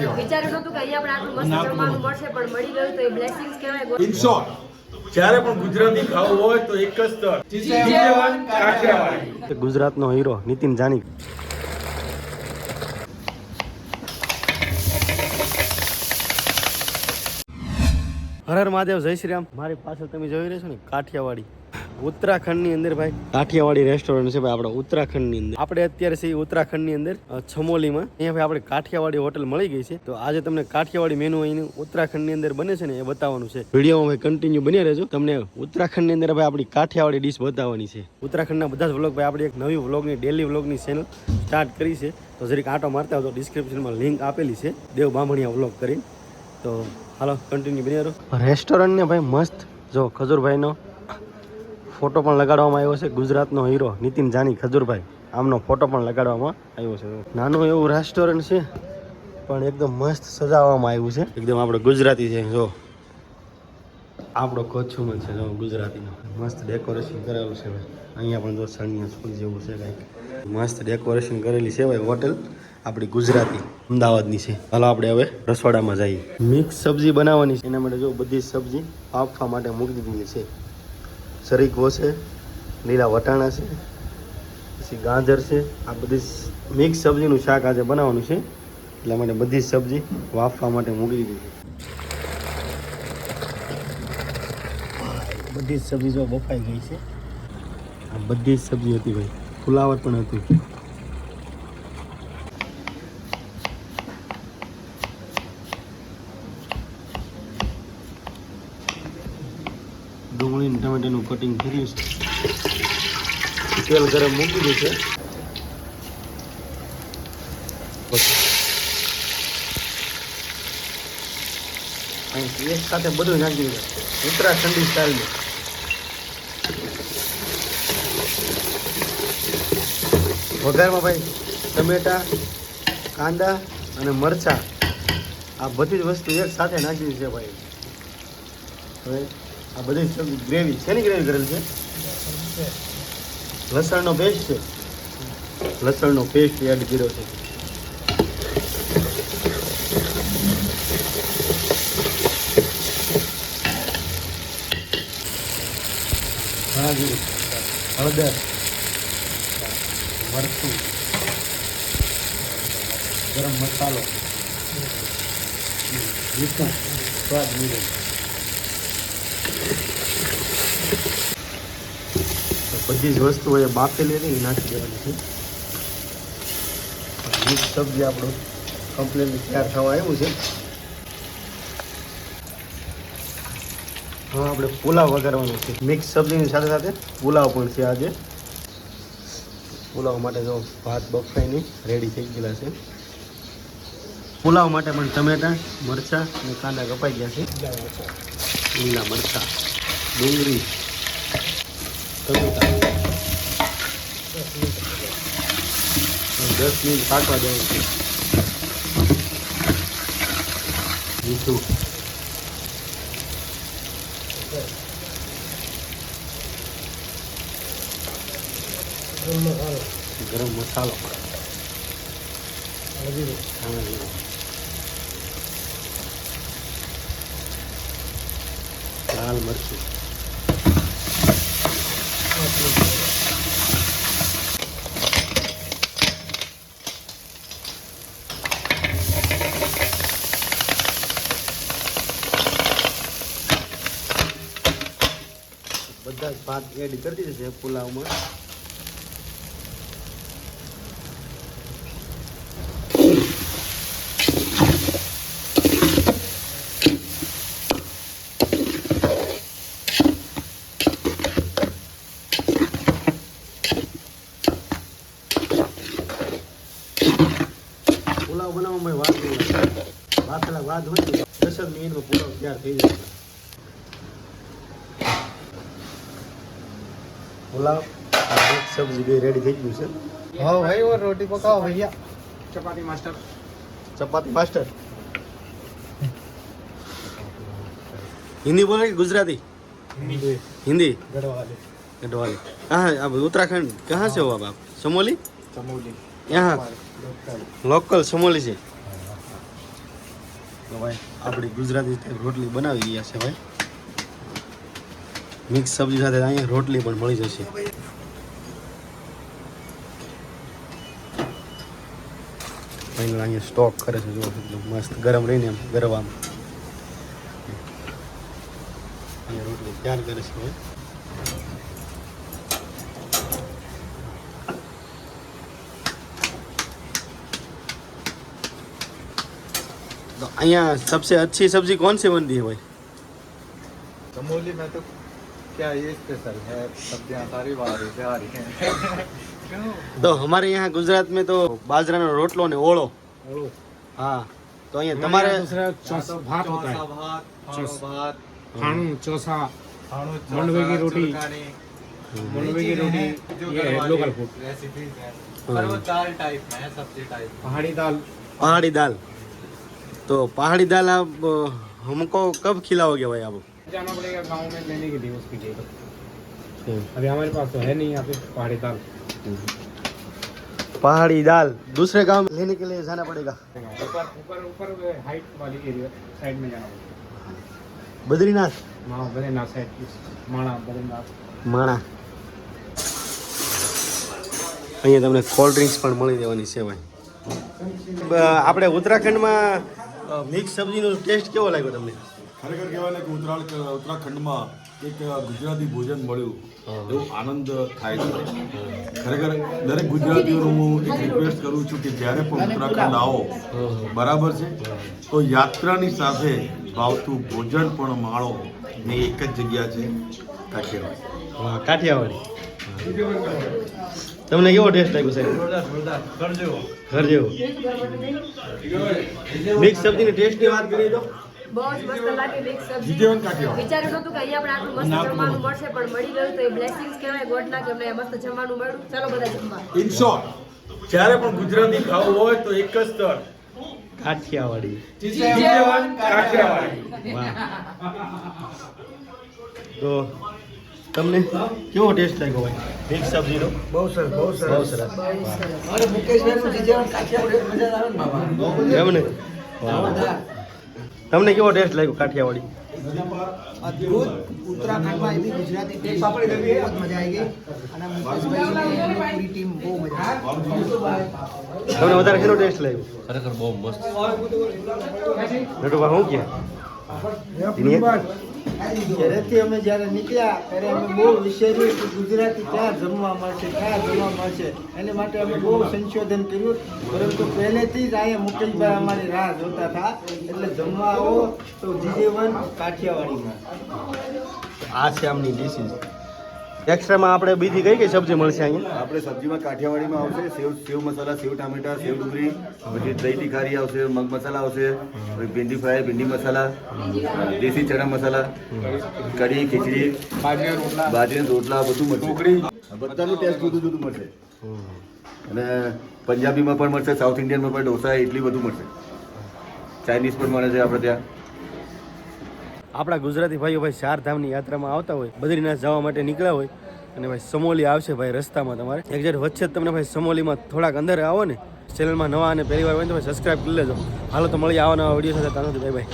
વિચાર્યું નહોતું કે અહીંયા પણ આટલું મસ્ત જમવાનું મળશે પણ મળી ગયું તો એ બ્લેસિંગ્સ કહેવાય ઇન શોર્ટ જ્યારે પણ ગુજરાતી ખાવું હોય તો એક જ સ્થળ. ગુજરાતનો હીરો નીતિન જાની. હર હર મહાદેવ જય શ્રી રામ. મારી પાછળ તમે જોઈ રહ્યા છો ને કાઠિયાવાડી. ઉત્તરાખંડની અંદર ભાઈ. કાઠિયાવાડી રેસ્ટોરન્ટ છે ભાઈ આપણે ઉત્તરાખંડની અંદર. આપણે અત્યારે છે ઉત્તરાખંડની અંદર છમોલીમાં. અહીંયા ભાઈ આપણે કાઠિયાવાડી હોટલ મળી ગઈ છે. તો આજે તમને કાઠિયાવાડી મેનુ અહીં ઉત્તરાખંડની અંદર બને છે ને એ બતાવવાનું છે. વિડીયોમાં ભાઈ કન્ટિન્યુ બન્યા રહેજો. તમને ઉત્તરાખંડની અંદર ભાઈ આપણી કાઠિયાવાડી ડીશ બતાવવાની છે. ઉત્તરાખંડના બધા જ વ્લોગ ભાઈ આપણી એક નવી વ્લોગની ડેલી વ્લોગની ચેનલ સ્ટાર્ટ કરી છે. તો જરીક આંટો મારતા હોય તો ડિસ્ક્રિપ્શનમાં લિંક આપેલી છે. દેવ બામણિયા વ્લોગ કરીને. તો હાલો કન્ટિન્યુ બન્યા રહો. રેસ્ટોરન્ટને ભાઈ મસ્ત. જો ખજૂરભાઈનો ફોટો પણ લગાડવામાં આવ્યો છે ગુજરાતનો હીરો નીતિન જાની ખજૂરભાઈ. આમનો ફોટો પણ લગાડવામાં આવ્યો છે. નાનું એવું રેસ્ટોરન્ટ છે, પણ એકદમ મસ્ત સજાવવામાં આવ્યું છે. એકદમ આપણે ગુજરાતી છે, જો. આપણો કોચુમલ છે, જો, ગુજરાતીનો. મસ્ત ડેકોરેશન કરેલું છે અહીંયા પણ જો સણિયા સ્કૂલ જેવું છે કંઈક. મસ્ત ડેકોરેશન કરેલી છે ભાઈ હોટલ. આપણી ગુજરાતી, અમદાવાદની છે. હાલો આપણે હવે રસોડામાં જઈએ. મિક્સ સબ્જી બનાવવાની છે. એના માટે જો બધી સબ્જી આપવા માટે મૂકી દીધી છે. શરીકો છે લીલા વટાણા છે, પછી ગાજર છે, આ બધી મિક્સ સબ્જીનું શાક આજે બનાવવાનું છે. એટલા માટે બધી સબ્જી વાફવા માટે મૂકી દીધી બધી જ સબ્જી જો બફાઈ ગઈ છે. આ બધી જ સબ્જી હતી ભાઈ. ફુલાવર પણ હતું. ડુંગળી ટમેટાનું કટિંગ કર્યું છે તેલ ગરમ મૂકી છે. એક સાથે બધું નાખી દીધું ઉત્તરાખંડી સ્ટાઇલમાં વઘારમાં ભાઈ ટમેટા કાંદા અને મરચાં. આ બધી જ વસ્તુ એક સાથે નાખી દીધી છે ભાઈ. હવે આ બધી ગ્રેવી શેની ગ્રેવી કરેલ છે? લસણનો પેસ્ટ છે? લસણનો પેસ્ટ એડ કર્યો છે. ધાણા જીરું હળદર. મરચું. ગરમ મસાલો. મીઠું. સ્વાદ તો બધી જ વસ્તુઓ એ બાફેલી હતી નાખી દેવાની છે. મિક્સ સબ્જી આપણું કમ્પ્લીટલી તૈયાર થવા આવ્યું છે. હા, આપણે પુલાવ વગાડવાનો છે. મિક્સ સબ્જીની સાથે સાથે પુલાવ પણ છે આજે. પુલાવ માટે જો ભાત બફાઈને રેડી થઈ ગયેલા છે. પુલાવ માટે પણ ટમેટા, મરચાં અને કાંદા કપાઈ ગયા છે. લીલા મરચાં ડુંગળી ટમેટા. દસ મિનિટ પાકવા દેવું છે. મીઠું. ગરમ મસાલો. ધાણા જીરું. લાલ મરચું. બધા ભાત એડ કરી દીધા છે પુલાવમાં. પુલાવ બનાવવામાં વાત નહીં લાગે. વાત પેલા વાત હોય ને દસ જ મિનિટમાં પુલાવ તૈયાર થઈ જાય પુલાવ અને મિક્સ સબ્જી બે રેડી થઈ ગયું છે हाँ भाई और रोटी पकाओ भैया ચપાતી માસ્ટર ચપાતી માસ્ટર हिंदी बोले कि गुजराती हिंदी गढ़वाले गढ़वाली कहाँ अब उत्तराखंड कहाँ से हो अब आप समोली चमोली ત્યાં લોકલ સમોલી છે ભાઈ આપણી ગુજરાતી રોટલી બનાવી રહ્યા છે ભાઈ। મિક્સ સબ્જી સાથે અહીંયા રોટલી પણ મળી જશે। ફાઇનલ અહીંયા સ્ટોક કરે છે જો મસ્ત ગરમ રહીને એમ ગરવામાં અહીંયા રોટલી તૈયાર કરે છે ભાઈ. तो અહીંયા सबसे अच्छी सब्जी कौन सी बनती है भाई चमोली में तो क्या ये स्पेशल है सब्जियां सारी बाहर से आ रही हैं तो हमारे यहाँ गुजरात में तो बाजरा નો રોટલો ને ઓળો હા તો અહીંયા તમારે दूसरा यहाँ तो भात होता है चौसा भात फाड़ो चौस- भात खाणू चौसा फाड़ो मंडवे की चौसा, रोटी। चुरकानी। मंडवे की ये रोटी चीज़ें हैं जो ये घर है वाली लोकल फूड रेसिपीज हैं पर वो दाल टाइप में है सब्जी टाइप पहाड़ी दाल पहाड़ी दाल तो पहाड़ी दाल आप अ, हमको कब खिलाओगे भाई आप जाना पड़ेगा गांव में लेने के लिए उसके लिए अभी हमारे पास तो है नहीं यहाँ पे पहाड़ी दाल पहाड़ी दाल दूसरे गांव में लेने के लिए जाना पड़ेगा ऊपर ऊपर ऊपर हाइट वाली एरिया साइड में जाना पड़ेगा बद्रीनाथ माँ बद्रीनाथ साइड माणा बद्रीनाथ માણા અહીંયા તમને કોલ્ડ ડ્રિંક્સ પણ મળી દેવાની છે ભાઈ બ- આપણે ઉત્તરાખંડમાં મિક્સ સબ્જીનો ટેસ્ટ કેવો લાગ્યો તમને? ખરેખર કહેવાય ને કે ઉત્તરાખંડ ઉત્તરાખંડમાં એક ગુજરાતી ભોજન મળ્યું એવો આનંદ થાય છે. ખરેખર દરેક ગુજરાતીઓનું હું એક રિક્વેસ્ટ કરું છું કે જ્યારે પણ ઉત્તરાખંડ આવો બરાબર છે? તો યાત્રાની સાથે ભાવતું ભોજન પણ માણો ને એક જ જગ્યા છે કાઠિયાવાડ. કાઠિયાવાડી. તમને કેવો ટેસ્ટ લાગ્યો સાહેબ? ઘર જેવો મિક્સ સબ્જીની ટેસ્ટની વાત કરીએ તો? બહુ મસ્ત લાગે મિક્સ સબ્જી. વિચાર્યું નતું કે અહીંયા પણ આટલું મસ્ત જમવાનું મળશે પણ મળી ગયું તો એ બ્લેસિંગ્સ કહેવાય ગોડના કે અમને મસ્ત જમવાનું મળ્યું. ચાલો બધા જમવા. ઇન શોર્ટ જ્યારે પણ ગુજરાતી ખાવું હોય તો એક જ સ્થળ. કાઠિયાવાડી. તો તમને કેવો ટેસ્ટ લાગ્યો ભાઈ? મિક્સ સબ્જીનો બહુ સરસ બહુ સરસ. બહુ સરસ. એમ ને? તમને કેવો ટેસ્ટ લાગ્યો કાઠિયાવાડી? અદ્ભુત. ઉત્તરાખંડમાં એવી ગુજરાતી ટેસ્ટ બહુ મજા આવી ગઈ. અને મુકેશભાઈ અને એમની પૂરી ટીમ બહુ મજા તમને વધારે શેનો ટેસ્ટ લાગ્યો? ખરેખર બહુ મસ્ત. નટુભા શું કે? ઘરેથી અમે જ્યારે નીકળ્યા, ત્યારે અમે બહુ વિચાર્યું કે ગુજરાતી ક્યાં જમવા મળશે, ક્યાં જમવા મળશે? એને માટે અમે બહુ સંશોધન કર્યું. પરંતુ પહેલેથી જ અહીંયા મુકેશભાઈ અમારી રાહ જોતા હતા. એટલે જમવા આવો તો જીજેવન કાઠિયાવાડીમાં. આ છે આમની ડીશીસ એક્સ્ટ્રામાં આપણે બીજી કઈ કઈ સબ્જી મળશે અહીંયા? આપણે સબ્જીમાં કાઠિયાવાડીમાં આવશે સેવ સેવ મસાલા સેવ ટામેટા સેવ ડુંગળી પછી દહીં તીખારી આવશે મગ મસાલા આવશે પછી ભીંડી ફ્રાય ભીંડી મસાલા દેશી ચણા મસાલા કઢી ખીચડી બાજરીના રોટલા. બધું મળશે. બધાનું ટેસ્ટ જુદું જુદું મળશે. અને પંજાબીમાં પણ મળશે સાઉથ ઇન્ડિયનમાં પણ ઢોસા ઇડલી બધું મળશે. ચાઇનીઝ પણ મળે છે આપણે ત્યાં. આપણા ગુજરાતી ભાઈઓ ભાઈ ચારધામની યાત્રામાં આવતા હોય બદ્રીનાથ જવા માટે નીકળ્યા હોય અને ભાઈ સમોલી આવશે ભાઈ રસ્તામાં તમારે. એક્ઝેક્ટ વચ્ચે જ તમને ભાઈ સમોલીમાં થોડાક અંદર આવો ને. ચેનલમાં નવા અને પહેલી વાર હોય તો ભાઈ સબસ્ક્રાઈબ કરી લેજો. હાલો તો મળી આવવાના વીડિયો સાથે. તાનો ભાઈ ભાઈ